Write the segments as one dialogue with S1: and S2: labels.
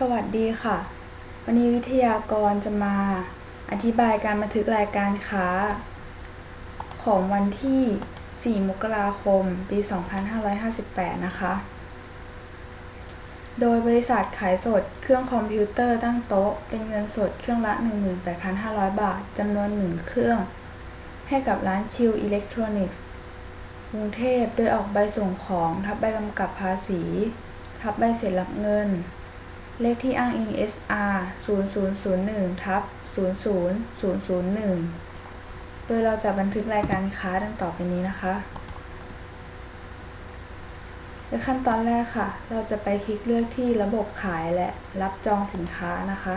S1: สวัสดีค่ะ วันนี้วิทยากรจะมาอธิบายการบันทึกรายการค้า ของวันที่ 4 มกราคม ปี 2558 นะคะ โดยบริษัทขายสดเครื่องคอมพิวเตอร์ตั้งโต๊ะ เป็นเงินสดเครื่องละ 18,500 บาท จำนวน 1 เครื่อง ให้กับร้านชิลอิเล็กทรอนิกส์กรุงเทพ โดยออกใบส่งของ ทับใบกำกับภาษี ทับใบเสร็จรับเงิน เลขที่อ้างอิง SR 0001ทับ00001 โดยเราจะบันทึกรายการค้าดังต่อไปนี้นะคะในขั้นตอนแรกค่ะ เราจะไปคลิกเลือกที่ระบบขายและรับจองสินค้านะคะ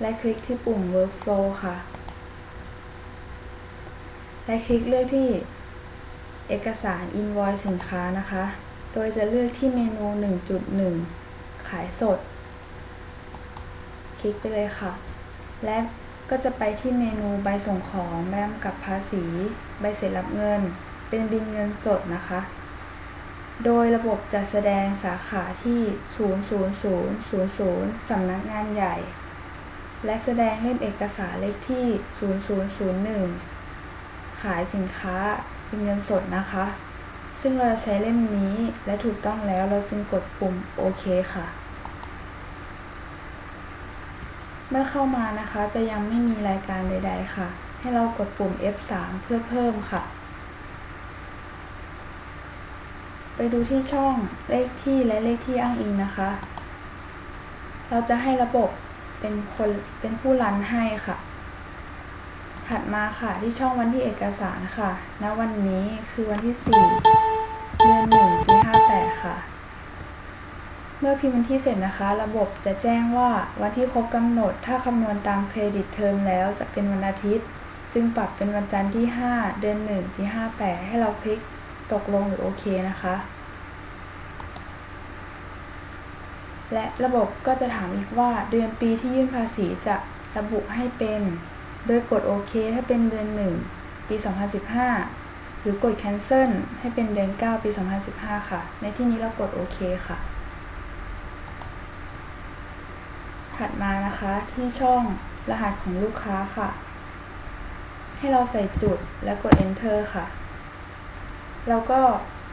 S1: และคลิกที่ปุ่ม Workflow ค่ะ และคลิกเลือกที่เอกสาร Invoice สินค้านะคะ โดยจะเลือกที่เมนู 1.1 ขายสด คลิกไปเลยค่ะ และก็จะไปที่เมนูใบส่งของใบกำกับภาษี ใบเสร็จรับเงิน เป็นบินเงินสดนะคะ โดยระบบจะแสดงสาขาที่ 00000 สำนักงานใหญ่ และแสดงเล่มเอกสารเลขที่ 0001 ขายสินค้าเป็นเงินสดนะคะ ซึ่งเราจะใช้เล่มนี้และถูกต้องแล้วเราจึงกดปุ่มโอเคค่ะ เมื่อเข้ามานะคะจะยังไม่มีรายการใด ๆ ค่ะ ให้เรากดปุ่ม F3 เพื่อเพิ่มค่ะ ไปดูที่ช่องเลขที่และเลขที่อ้างอิงนะคะ เราจะให้ระบบเป็นคนเป็นผู้รันให้ค่ะ ถัดมาค่ะที่ช่องวันที่เอกสารค่ะณวันนี้คือวันที่ 4 เดือน1ปี58 ค่ะ เมื่อพิมพ์วันที่เสร็จนะคะ ระบบจะแจ้งว่าวันที่ครบกำหนด ถ้าคำนวณตามเครดิตเทอมแล้วจะเป็นวันอาทิตย์ จึงปรับเป็นวันจันทร์ที่ 5 เดือน1ปี58 ให้เราคลิกตกลงหรือโอเคนะคะ และระบบก็จะถามอีกว่าเดือนปีที่ยื่นภาษีจะระบุให้เป็น โดยกดโอเคถ้าเป็นเดือน 1 ปี 2015 หรือกด cancel ให้เป็นเดือน 9 ปี 2015 ค่ะ ในที่นี้เรากดโอเคค่ะ ถัดมานะคะที่ช่องรหัสของลูกค้าค่ะ ให้เราใส่จุดและกด enter ค่ะ แล้วก็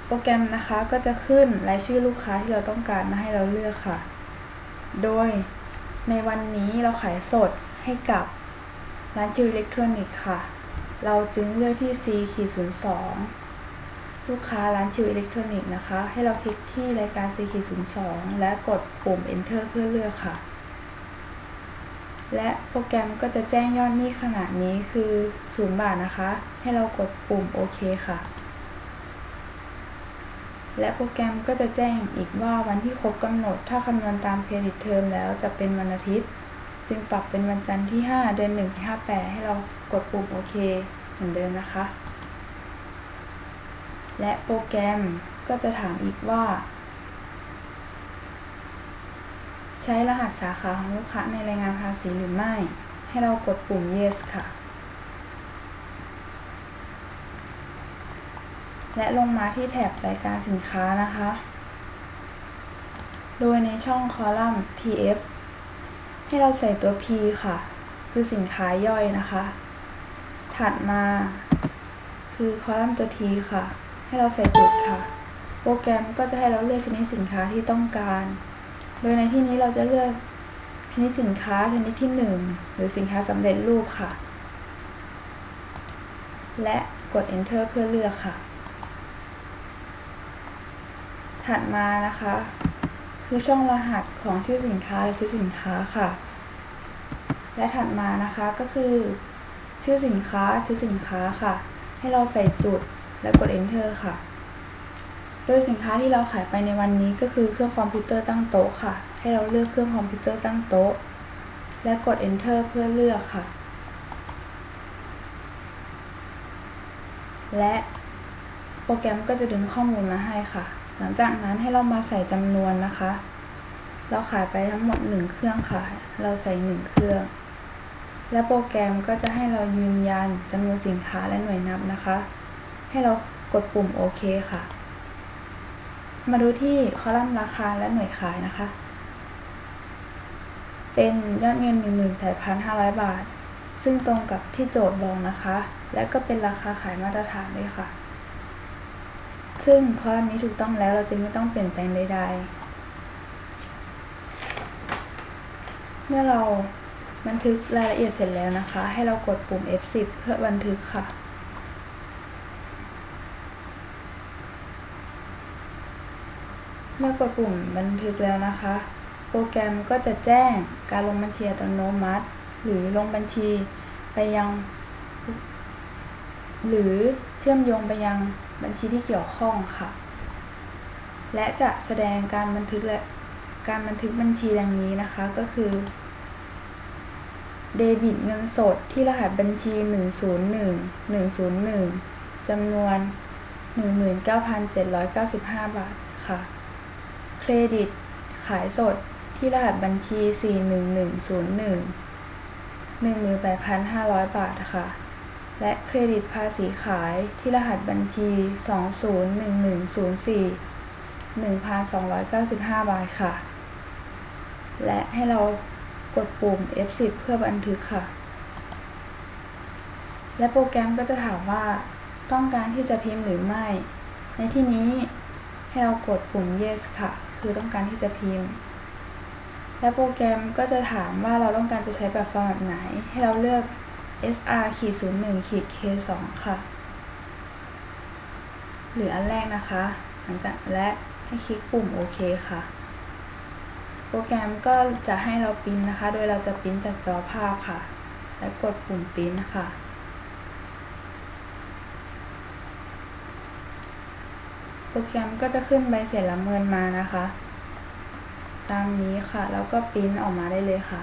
S1: โปรแกรมนะคะก็จะขึ้นรายชื่อลูกค้าที่เราต้องการมาให้เราเลือกค่ะ โดยในวันนี้เราขายสดให้กับร้านชิวอิเล็กทรอนิกส์ค่ะ เราจึงเลือกที่ C ขีด02ลูกค้าร้านชิวอิเล็กทรอนิกส์นะคะ ให้เราคลิกที่รายการ C ขีด02และกดปุ่ม enter เพื่อเลือกค่ะ และโปรแกรมก็จะแจ้งยอดหนี้ขนาดนี้คือ 0 บาทนะคะ ให้เรากดปุ่มโอเคค่ะ และโปรแกรมก็จะแจ้งอีกว่าวันที่ครบกำหนด ถ้าคำนวณตามเครดิตเทอมแล้วจะเป็นวันอาทิตย์ จึงปรับเป็นวันจันทร์ที่ 5 เดือน1ที่58 ให้เรากดปุ่มโอเคเหมือนเดิมนะคะ และโปรแกรมก็จะถามอีกว่า ใช้รหัสสาขาของลูกค้าในรายงานภาษีหรือไม่ ให้เรากดปุ่ม yes ค่ะ และลงมาที่แถบรายการสินค้านะคะ โดยในช่องคอลัมน์ TF ให้เราใส่ตัว P ค่ะ คือสินค้าย่อยนะคะ ถัดมาคือคอลัมน์ตัว T ค่ะ ให้เราใส่จุดค่ะ โปรแกรมก็จะให้เราเลือกชนิดสินค้าที่ต้องการ โดยในที่นี้เราจะเลือกชนิดสินค้าชนิดที่ 1 หรือสินค้าสำเร็จรูปค่ะ และกด enter เพื่อเลือกค่ะ ถัดมานะคะ คือช่องรหัสของชื่อสินค้าและชื่อสินค้าค่ะ และถัดมานะคะก็คือ ชื่อสินค้าชื่อสินค้าค่ะ ให้เราใส่จุดและกด enter ค่ะ โดยสินค้าที่เราขายไปในวันนี้ก็คือเครื่องคอมพิวเตอร์ตั้งโต๊ะค่ะ ให้เราเลือกเครื่องคอมพิวเตอร์ตั้งโต๊ะ และกด enter เพื่อเลือกค่ะ และโปรแกรมก็จะดึงข้อมูลมาให้ค่ะ หลังจากนั้นให้เรามาใส่จำนวนนะคะ เราขายไปทั้งหมด 1 เครื่องค่ะ เราใส่ 1 เครื่อง และโปรแกรมก็จะให้เรายืนยันจำนวนสินค้าและหน่วยนับนะคะ ให้เรากดปุ่มโอเคค่ะ มาดูที่คอลัมน์ราคาและหน่วยขายนะคะ เป็นยอดเงิน 18,500 บาท ซึ่งตรงกับที่โจทย์บอกนะคะ และก็เป็นราคาขายมาตรฐานด้วยค่ะ ซึ่งข้อนี้ถูกต้องแล้วเราจึงไม่ต้องเปลี่ยนแปลงใดๆ เมื่อเราบันทึกรายละเอียดเสร็จแล้วนะคะ ให้เรากดปุ่ม F10 เพื่อบันทึกค่ะ เมื่อกดปุ่มบันทึกแล้วนะคะ โปรแกรมก็จะแจ้งการลงบัญชีอัตโนมัติ หรือลงบัญชีไปยัง หรือเชื่อมโยงไปยังบัญชีที่เกี่ยวข้องค่ะ และจะแสดงการบันทึกและการบันทึกบัญชีดังนี้นะคะก็คือเดบิตเงินสดที่รหัสบัญชี 101 101จำนวน 19,795 บาทค่ะ เครดิต ขายสดที่รหัสบัญชี 41101 18,500 บาทค่ะ และเครดิตภาษีขายที่รหัสบัญชี 201104 1,295 บาทค่ะ และให้เรากดปุ่ม F10 เพื่อบันทึกค่ะ และโปรแกรมก็จะถามว่าต้องการที่จะพิมพ์หรือไม่ ในที่นี้ให้เรากดปุ่ม yes ค่ะ คือต้องการที่จะพิมพ์ และโปรแกรมก็จะถามว่าเราต้องการจะใช้แบบฟอร์แมตไหน ให้เราเลือก sr ขีด01ขีด k 2ค่ะ หรืออันแรกนะคะ หลังจากและให้คลิกปุ่มโอเคค่ะ โปรแกรมก็จะให้เราปริ้นนะคะ โดยเราจะปริ้นจากจอภาพค่ะ และกดปุ่มปริ้นค่ะ โป รแกรมก็จะขึ้นใบเสร็จรับเงินมานะคะ ตามนี้ค่ะ แล้วก็ปริ้นออกมาได้เลยค่ะ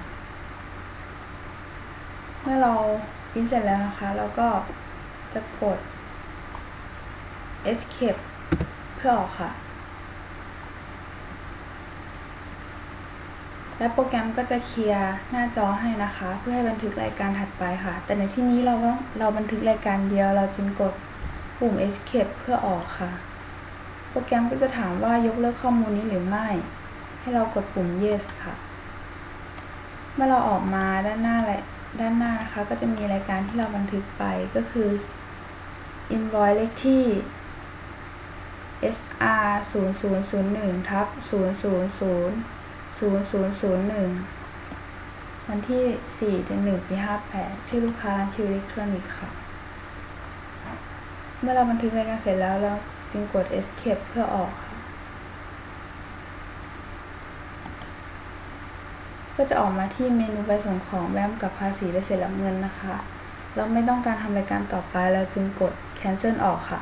S1: เมื่อเราปริ้นเสร็จแล้วนะคะ เราก็จะกด escape เพื่อออกค่ะ และโปรแกรมก็จะเคลียร์หน้าจอให้นะคะ เพื่อให้บันทึกรายการถัดไปค่ะ แต่ในที่นี้เราต้องเราบันทึกรายการเดียวเราจึงกดปุ่ม escape เพื่อออกค่ะ โปรแกรมก็จะถามว่ายกเลิกข้อมูลนี้หรือไม่ ให้เรากดปุ่ม yes ค่ะ เมื่อเราออกมาด้านหน้าและด้านหน้านะคะก็จะมีรายการที่เราบันทึกไปก็คือ invoice เลขที่ SR 0 0 0 1ทับ0 0 0 0 0 0 1 วันที่ 4 เดือน 1 ปี 58 ชื่อลูกค้าร้านชิวอิเล็กทรอนิกส์ค่ะ เมื่อเราบันทึกรายการเสร็จแล้วเรา จึงกด escape เพื่อออกค่ะก็จะออกมาที่เมนูใบส่งของแบมกับภาษีและเสร็จรับเงินนะคะ เราไม่ต้องการทำรายการต่อไปเราจึงกด cancel ออกค่ะ